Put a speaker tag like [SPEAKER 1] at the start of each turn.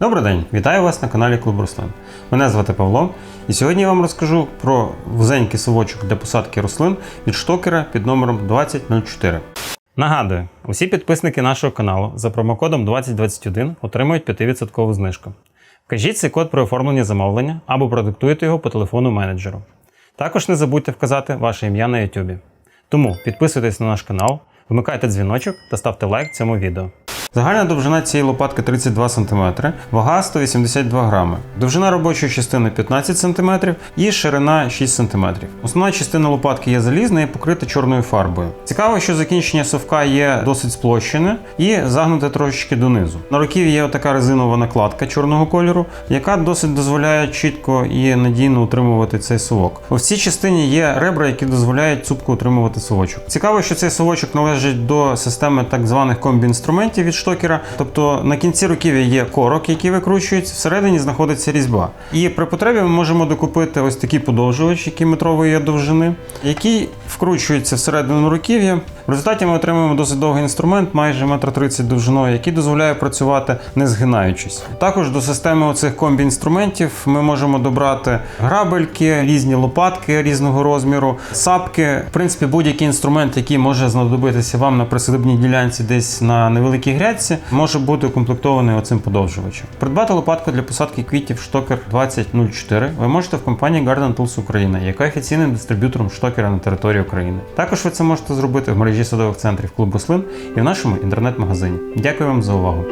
[SPEAKER 1] Добрий день, вітаю вас на каналі Клуб Рослин. Мене звати Павло, і сьогодні я вам розкажу про вузенький совочок для посадки рослин від штокера під номером 2004. Нагадую, усі підписники нашого каналу за промокодом 2021 отримують 5% знижку. Вкажіть цей код при оформленні замовлення або продиктуйте його по телефону менеджеру. Також не забудьте вказати ваше ім'я на YouTube. Тому підписуйтесь на наш канал, вмикайте дзвіночок та ставте лайк цьому відео. Загальна довжина цієї лопатки 32 см, вага 182 грами, довжина робочої частини 15 см і ширина 6 см. Основна частина лопатки є залізна і покрита чорною фарбою. Цікаво, що закінчення совка є досить сплощене і загнуте трошечки донизу. На руків'ї є така резинова накладка чорного кольору, яка досить дозволяє чітко і надійно утримувати цей совок. У цій частині є ребра, які дозволяють цупко утримувати совочок. Цікаво, що цей совочок належить до системи так званих комбі-інструментів від штокера. Тобто на кінці руків'я є корок, який викручується, всередині знаходиться різьба. І при потребі ми можемо докупити ось такий подовжувач, який метрової довжини, який вкручується всередину руків'я. В результаті ми отримуємо досить довгий інструмент, майже 1,30 м довжиною, який дозволяє працювати не згинаючись. Також до системи оцих комбі-інструментів ми можемо добрати грабельки, різні лопатки різного розміру, сапки. В принципі, будь-який інструмент, який може знадобитися вам на присадибній ділянці десь на невеликій грядці, може бути укомплектований оцим подовжувачем. Придбати лопатку для посадки квітів штокер 2004 ви можете в компанії Garden Tools Україна, яка є офіційним дистриб'ютором штокера на території України. Також ви це можете зробити в мережі садових центрів клубу слин і в нашому інтернет-магазині. Дякую вам за увагу.